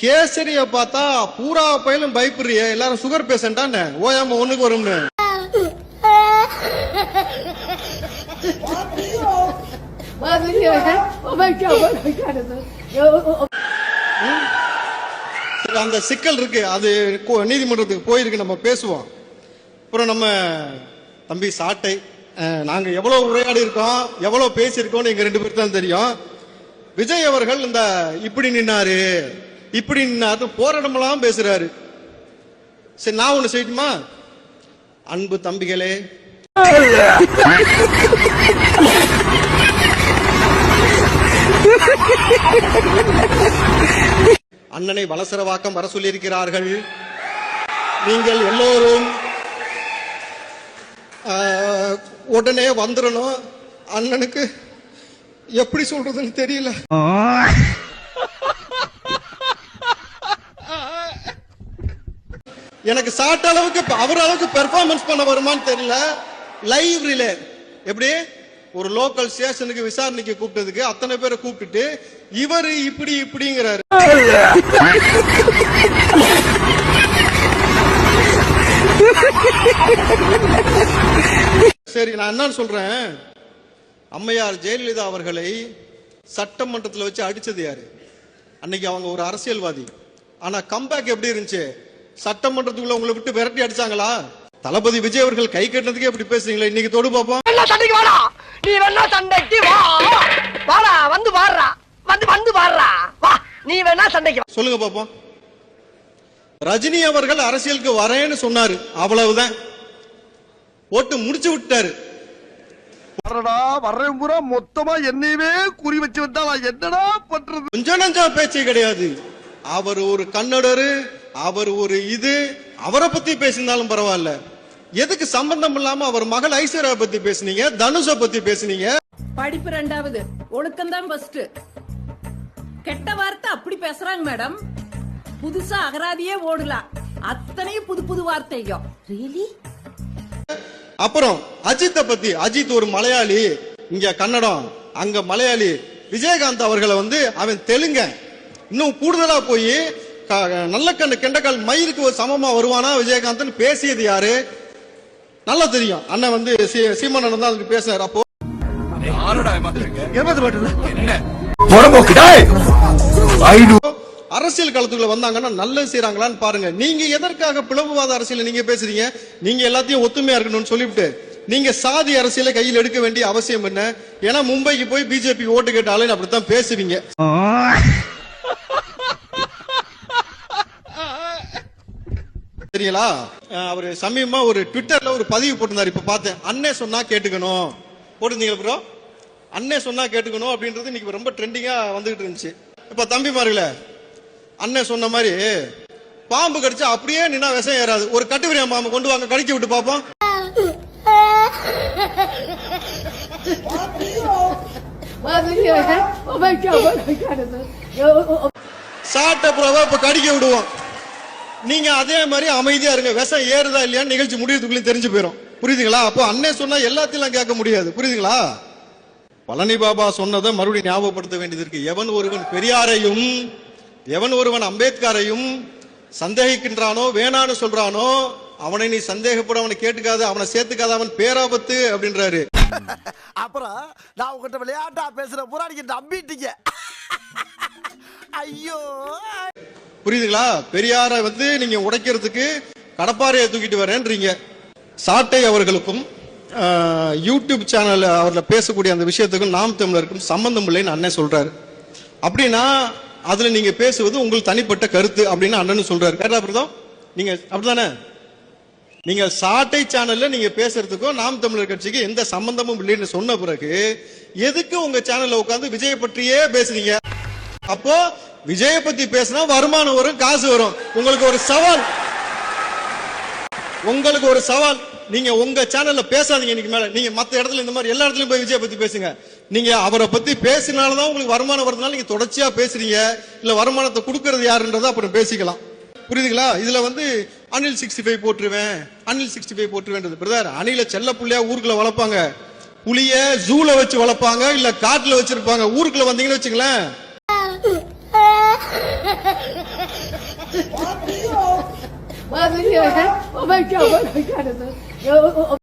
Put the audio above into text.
கேசரிய பார்த்தா பூரா பயிலும் பயப்படுறிய. எல்லாரும் சுகர் பேஷண்டான்னு ஓயாம ஒண்ணுக்கு வரும்னு. அந்த சிக்கல் இருக்கு. அது நீதிமன்றத்துக்கு போயிருக்கு. நம்ம பேசுவோம். அப்புறம் நம்ம தம்பி சாட்டை நாங்க எவ்வளவு உரையாடி இருக்கோம் எவ்வளவு பேசியிருக்கோம்னு எங்க ரெண்டு பேருக்கு தான் தெரியும். விஜய் அவர்கள் இந்த இப்படி நின்னாரு. இப்படி நின்னாரு போராடமெல்லாம் பேசுறாரு. சரி நான் ஒண்ணு செய்யட்டுமா? அன்பு தம்பிகளே. அண்ணனை வலசரவாக்கம் வர சொல்லியிருக்கிறார்கள். நீங்கள் எல்லோரும் உடனே வந்துடணும் அண்ணனுக்கு எப்படி சொல்றதுன்னு தெரியல. எனக்கு சாட்ட அளவுக்கு அவர் அளவுக்கு பெர்ஃபார்மன்ஸ் பண்ண வருமான்னு தெரியல. லைவ் ரிலே எப்படி? ஒரு லோக்கல் ஸ்டேஷனுக்கு விசாரணைக்கு கூப்பிட்டதுக்கு அத்தனை பேரை கூப்பிட்டுட்டு இவர் இப்படி இப்படிங்கிறாரு. சரி நான் என்ன சொல்றேன். அம்மையார் ஜெயலலிதா அவர்களை சட்டமன்றத்தில் வச்சு அடிச்சது யாரு? அன்னைக்கு அவங்க ஒரு அரசியல்வாதி. ஆனா கம்பேக் எப்படி இருந்துச்சு? சட்டமன்றத்துக்குள்ள உங்களை விட்டு விரட்டி அடிச்சாங்களா? தளபதி விஜய் அவர்கள் கை கட்டினதுக்கே எப்படி பேசுறீங்களா இன்னைக்கு தொடு பாப்போம். சண்டைக்கு வாடா. நீ வேணா சண்டைக்கு வா. வாடா வந்து வாடுறா. வந்து வந்து வாடுறா. வா நீ வேணா சண்டைக்கு வா. சொல்லுங்க பாப்போம். ரஜினி அவர்கள் அரசியலுக்கு வரேன்னு சொன்னாரு அவ்வளவுதான். போட்டு முடிச்சு விட்டாரு. வரடா வர்றேன் பூரா மொத்தமா என்னையவே குறி வச்சு வந்தா என்னடா பண்றது? கொஞ்சம் நஞ்சம் பேச்சே கிடையாது. அவர் ஒரு கன்னடரு அவர் ஒரு இது அவரை பத்தி பேசினாலும் பரவாயில்ல. எதுக்கு சம்பந்தம் இல்லாம அவர் மகள் ஐஸ்வர்யா பத்தி பேசுனீங்க தனுஷ பத்தி பேசுனீங்க? படிப்பு ரெண்டாவது. ஒழுக்கம்தான் ஃபர்ஸ்ட் கெட்ட வார்த்தை அப்படி பேசுறாங்க மேடம். புதுசா அகராதியே ஓடலாம் அத்தனையும் புது புது வார்த்தையும் ரியலி அப்புறம் அஜித்தை பத்தி அஜித் ஒரு மலையாளி இங்க கன்னடம் அங்க மலையாளி. விஜயகாந்த் அவர்களை வந்து அவன் தெலுங்க இன்னும் கூடுதலா போய் நல்ல கண்ணு கெண்டக்கால் மயிருக்கு ஒரு சமமா வருவானா? விஜயகாந்த் பேசியது யாரு? நல்லா தெரியும். அண்ணன் வந்து சீ- சீமானன் தான் அதுக்கு பேசினார். அப்போ அரசியல் களத்துக்குள்ள வந்தாங்கன்னா நல்லது செய்றாங்களான்னு பாருங்க. நீங்க எதற்காக பிளவுவாத அரசியல நீங்க பேசுறீங்க? நீங்க எல்லாத்தையும் ஒத்துமையா இருக்கணும்னு சொல்லிவிட்டு நீங்க சாதி அரசியலை கையில் எடுக்க வேண்டிய அவசியம் என்ன? ஏன்னா மும்பைக்கு போய் பிஜேபி ஓட்டு கேட்டாலும் அப்படித்தான் பேசுவீங்க. அஹ் அவரு சமீபமா ஒரு ட்விட்டர்ல ஒரு பதிவு போட்டிருந்தாரு. இப்ப பார்த்தேன். அண்ணே சொன்னா கேட்டுக்கணும். போட்டிருந்தீங்களா ப்ரோ அண்ணே சொன்னா கேட்டுக்கணும் அப்படின்றது இன்னைக்கு ரொம்ப ட்ரெண்டிங்கா வந்துகிட்டு இருந்துச்சு. இப்ப தம்பிமார்களே அண்ணே சொன்ன மாதிரி பாம்பு கடிச்சா அப்படியே நின்னா விஷம் ஏறாது. ஒரு கட்டுவிரியா பாம்பு கொண்டு வாங்க கடிக்க விட்டு பாப்போம் Oh oh. சாட்ட புறாவை இப்ப கடிக்க விடுவோம். நீங்க அதே மாதிரி அமைதியா இருங்க. விஷம் ஏறுதா இல்லையான்னு நிகழ்ச்சி முடியறதுக்குள்ளே தெரிஞ்சு போயிடும் புரியுதுங்களா? அப்போ அண்ணே சொன்னா எல்லாத்தையும் கேட்க முடியாது. புரியுதுங்களா? பழனி பாபா சொன்னதை மறுபடியும் ஞாபகப்படுத்த வேண்டியது இருக்கு. எவன் ஒருவன் பெரியாரையும் எவன் ஒருவன் அம்பேத்கரையும் சந்தேகிக்கின்றானோ வேணான்னு சொல்றானோ அவனை நீ சந்தேகப்பட அவனை கேட்டுக்காத அவனை சேர்த்துக்காத அவன் பேராபத்து அப்படின்றாரு. அப்புறம் நான் உங்ககிட்ட விளையாட்டா பேசுற பூரா நீங்க நம்பிட்டீங்க. ஐயோ! புரியுதுங்களா? பெரியாரை வந்து நீங்க உடைக்கிறதுக்கு கடப்பாறையை தூக்கிட்டு வரேன்றீங்க. சாட்டை அவர்களுக்கும் யூடியூப் சேனல் அவர்ல பேசக்கூடிய அந்த விஷயத்துக்கும் நாம் தமிழருக்கும் சம்பந்தம் இல்லைன்னு அண்ணன் சொல்றாரு. அப்படின்னா அதுல நீங்க பேசுவது உங்களுக்கு தனிப்பட்ட கருத்து அப்படின்னு அண்ணன் சொல்றாரு. கேட்டா பிரதம்? நீங்க அப்படிதானே நீங்க சாட்டை சேனல்ல நீங்க பேசுறதுக்கும் நாம் தமிழர் கட்சிக்கு எந்த சம்பந்தமும் இல்லைன்னு சொன்ன பிறகு எதுக்கு உங்க சேனல்ல உட்காந்து விஜய பற்றியே பேசுறீங்க? அப்போ விஜய பத்தி பேசினா வருமானம் வரும் காசு வரும். உங்களுக்கு ஒரு சவால். உங்களுக்கு ஒரு சவால். நீங்க உங்க சேனல்ல பேசாதீங்க இன்னைக்கு மேல. நீங்க மத்த இடத்துல இந்த மாதிரி எல்லா இடத்துலயும் போய் விஜய பத்தி பேசுங்க. நீங்க அவரை பத்தி பேசினாலதான் உங்களுக்கு வருமானம் வருதுனால நீங்க தொடர்ச்சியா பேசுறீங்க. இல்ல வருமானத்தை கொடுக்கறது யாருன்றத அப்புறம் பேசிக்கலாம். புரியுதுங்களா? இதுல வந்து அனில் சிக்ஸ்டி ஃபைவ் போட்டுருவேன். அனில் சிக்ஸ்டி ஃபைவ் போட்டுருவேன்றது. பிரதர் அணில செல்ல புள்ளையா ஊருக்குள்ள வளர்ப்பாங்க. புளிய ஜூல வச்சு வளர்ப்பாங்க. இல்ல காட்டுல வச்சிருப்பாங்க. ஊருக்குள்ள வந்தீங்கன்னு வச்சுங்களேன் Wat is je? Oh my god, oh my god. Oh, oh, oh.